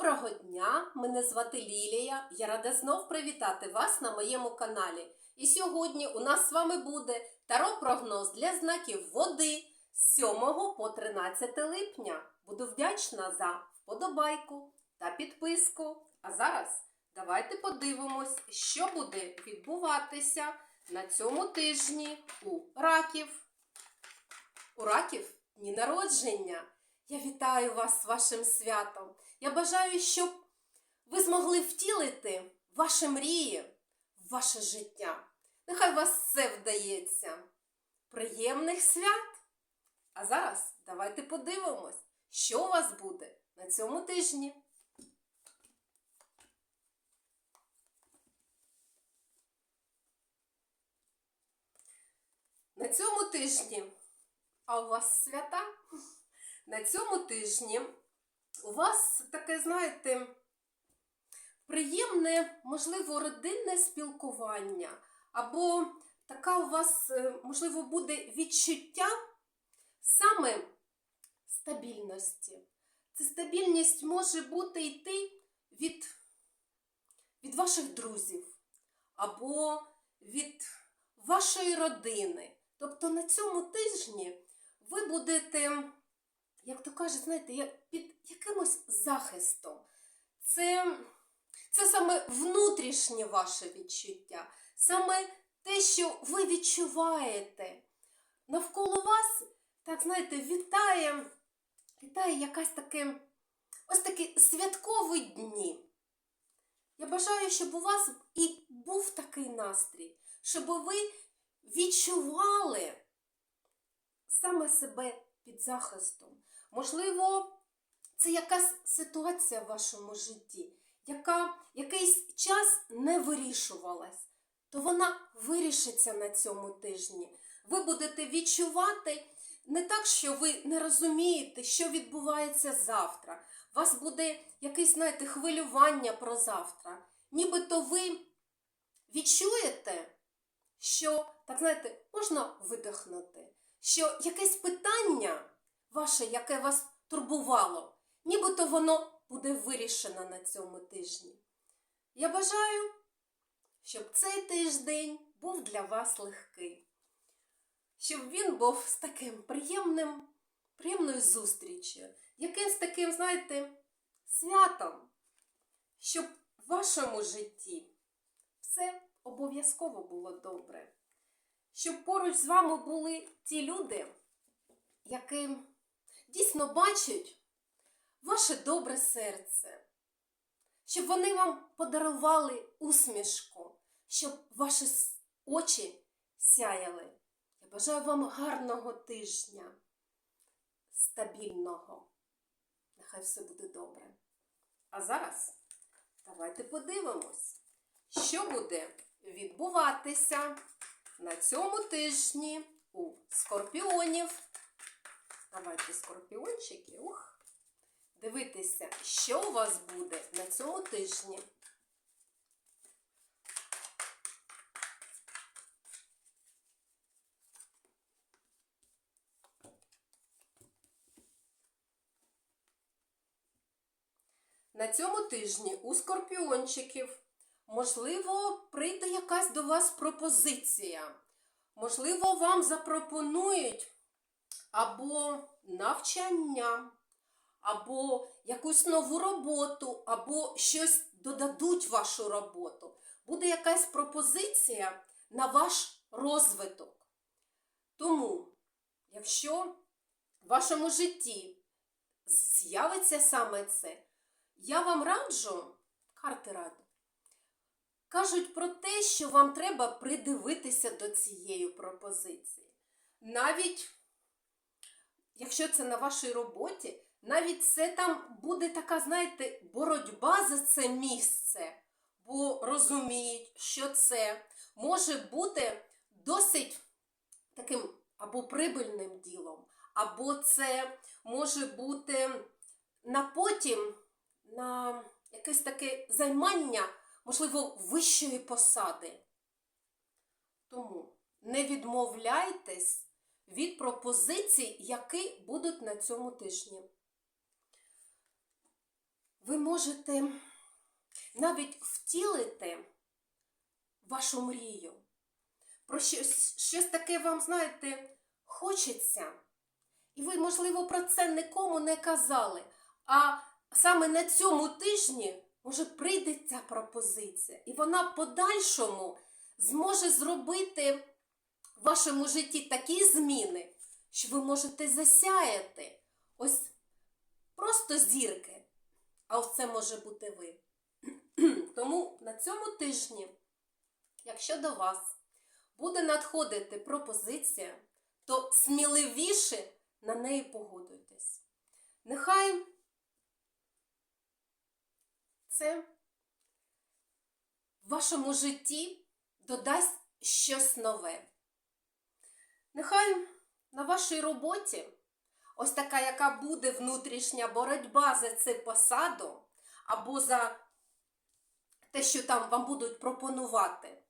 Доброго дня! Мене звати Лілія. Я рада знов привітати вас на моєму каналі. І сьогодні у нас з вами буде таро-прогноз для знаків води з 7 по 13 липня. Буду вдячна за вподобайку та підписку. А зараз давайте подивимось, що буде відбуватися на цьому тижні у раків. У раків дні народження. Я вітаю вас з вашим святом. Я бажаю, щоб ви змогли втілити ваші мрії в ваше життя. Нехай вас все вдається. Приємних свят! А зараз давайте подивимось, що у вас буде на цьому тижні. На цьому тижні, а у вас свята? На цьому тижні у вас таке, знаєте, приємне, можливо, родинне спілкування, або така у вас, е, можливо, буде відчуття саме стабільності. Ця стабільність може бути йти від, від ваших друзів, або від вашої родини. Тобто на цьому тижні ви будете як то кажуть, знаєте, як під якимось захистом. Це, це саме внутрішнє ваше відчуття, саме те, що ви відчуваєте. Навколо вас, так знаєте, вітає, вітає якась таке, ось такі святкові дні. Я бажаю, щоб у вас і був такий настрій, щоб ви відчували саме себе під захистом. Можливо, це якась ситуація в вашому житті, яка якийсь час не вирішувалась, то вона вирішиться на цьому тижні. Ви будете відчувати не так, що ви не розумієте, що відбувається завтра. У вас буде якесь, знаєте, хвилювання про завтра. Нібито ви відчуєте, що, так знаєте, можна видихнути, що якесь питання ваше, яке вас турбувало, нібито воно буде вирішено на цьому тижні. Я бажаю, щоб цей тиждень був для вас легкий, щоб він був з таким приємним, приємною зустрічю, якимсь таким, знаєте, святом, щоб в вашому житті все обов'язково було добре, щоб поруч з вами були ті люди, які дійсно бачать ваше добре серце, щоб вони вам подарували усмішку, щоб ваші очі сяяли. Я бажаю вам гарного тижня, стабільного. Нехай все буде добре. А зараз давайте подивимось, що буде відбуватися на цьому тижні у скорпіонів. Давайте скорпіончики. Ух. Дивитися, що у вас буде на цьому тижні. На цьому тижні у скорпіончиків, можливо, прийде якась до вас пропозиція. Можливо, вам запропонують або навчання, або якусь нову роботу, або щось додадуть вашу роботу. Буде якась пропозиція на ваш розвиток. Тому, якщо в вашому житті з'явиться саме це, я вам раджу, карти раду, кажуть про те, що вам треба придивитися до цієї пропозиції. Навіть якщо це на вашій роботі, навіть це там буде така, знаєте, боротьба за це місце, бо розуміють, що це може бути досить таким або прибильним ділом, або це може бути на потім на якесь таке займання, можливо, вищої посади. Тому не відмовляйтесь від пропозицій, які будуть на цьому тижні. ви можете навіть втілити вашу мрію. Про щось, щось таке вам, знаєте, хочеться. І ви, можливо, про це нікому не казали. А саме на цьому тижні, може, прийде ця пропозиція, і вона подальшому зможе зробити в вашому житті такі зміни, що ви можете засяяти. Ось просто зірки. А ось це може бути ви. Тому на цьому тижні, якщо до вас буде надходити пропозиція, то сміливіше на неї погодуйтесь. Нехай це в вашому житті додасть щось нове. Нехай на вашій роботі, ось така, яка буде внутрішня боротьба за цю посаду, або за те, що там вам будуть пропонувати,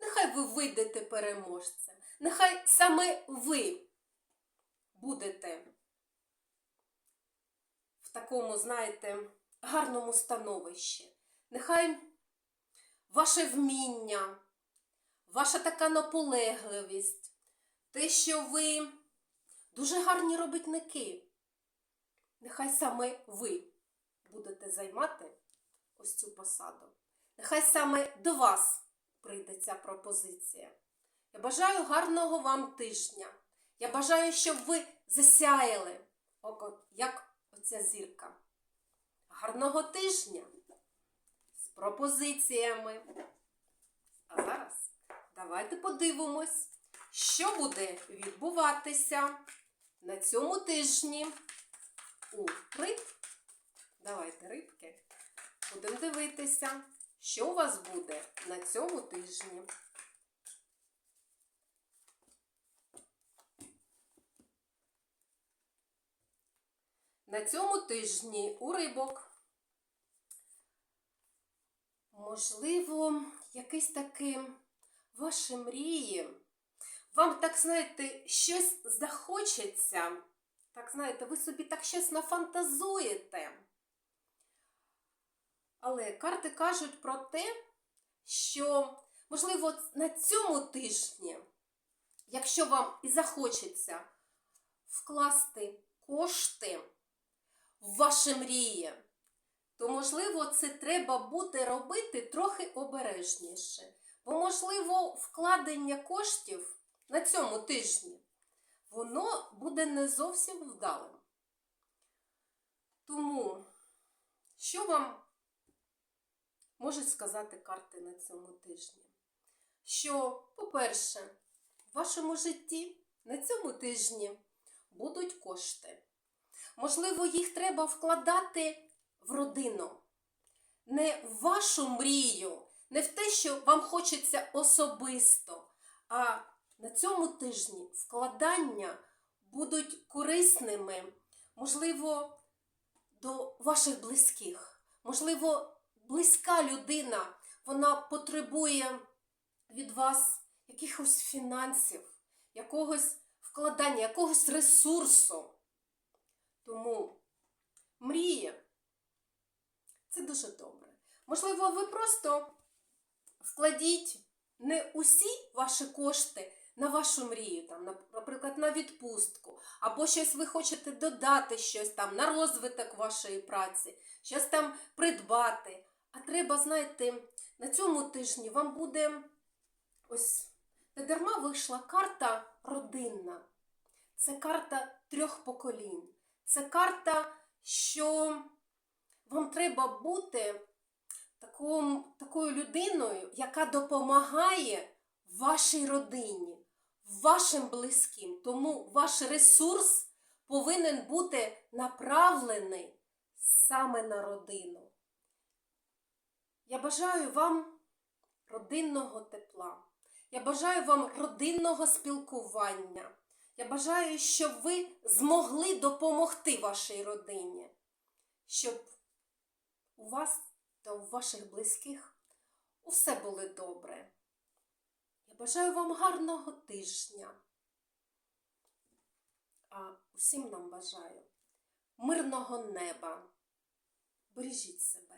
нехай ви вийдете переможцем. Нехай саме ви будете в такому, знаєте, гарному становищі. Нехай ваше вміння, ваша така наполегливість, те, що ви дуже гарні робітники, нехай саме ви будете займати ось цю посаду. Нехай саме до вас прийде ця пропозиція. Я бажаю гарного вам тижня. Я бажаю, щоб ви засяяли, як оця зірка. Гарного тижня з пропозиціями. А зараз давайте подивимось, що буде відбуватися на цьому тижні у риб. Давайте рибки. Будемо дивитися, що у вас буде на цьому тижні. На цьому тижні у рибок, можливо, якісь такі ваші мрії. Вам, так знаєте, щось захочеться. Так, знаєте, ви собі так щось нафантазуєте. Але карти кажуть про те, що, можливо, на цьому тижні, якщо вам і захочеться вкласти кошти в ваші мрії, то, можливо, це треба буде робити трохи обережніше. Бо, можливо, вкладення коштів на цьому тижні, воно буде не зовсім вдалим. Тому, що вам можуть сказати карти на цьому тижні? Що, по-перше, в вашому житті на цьому тижні будуть кошти. Можливо, їх треба вкладати в родину, не в вашу мрію, не в те, що вам хочеться особисто, а на цьому тижні вкладання будуть корисними, можливо, до ваших близьких. Можливо, близька людина, вона потребує від вас якихось фінансів, якогось вкладання, якогось ресурсу. Тому мрія це дуже добре. Можливо, ви просто вкладіть не усі ваші кошти на вашу мрію, там, наприклад, на відпустку, або щось ви хочете додати щось там на розвиток вашої праці, щось там придбати. А треба, знаєте, на цьому тижні вам буде ось не дарма вийшла карта родинна. Це карта трьох поколінь. Це карта, що вам треба бути такою людиною, яка допомагає вашій родині, вашим близьким. Тому ваш ресурс повинен бути направлений саме на родину. Я бажаю вам родинного тепла. Я бажаю вам родинного спілкування. Я бажаю, щоб ви змогли допомогти вашій родині, щоб у вас та у ваших близьких усе було добре. Бажаю вам гарного тижня. А усім нам бажаю мирного неба, бережіть себе.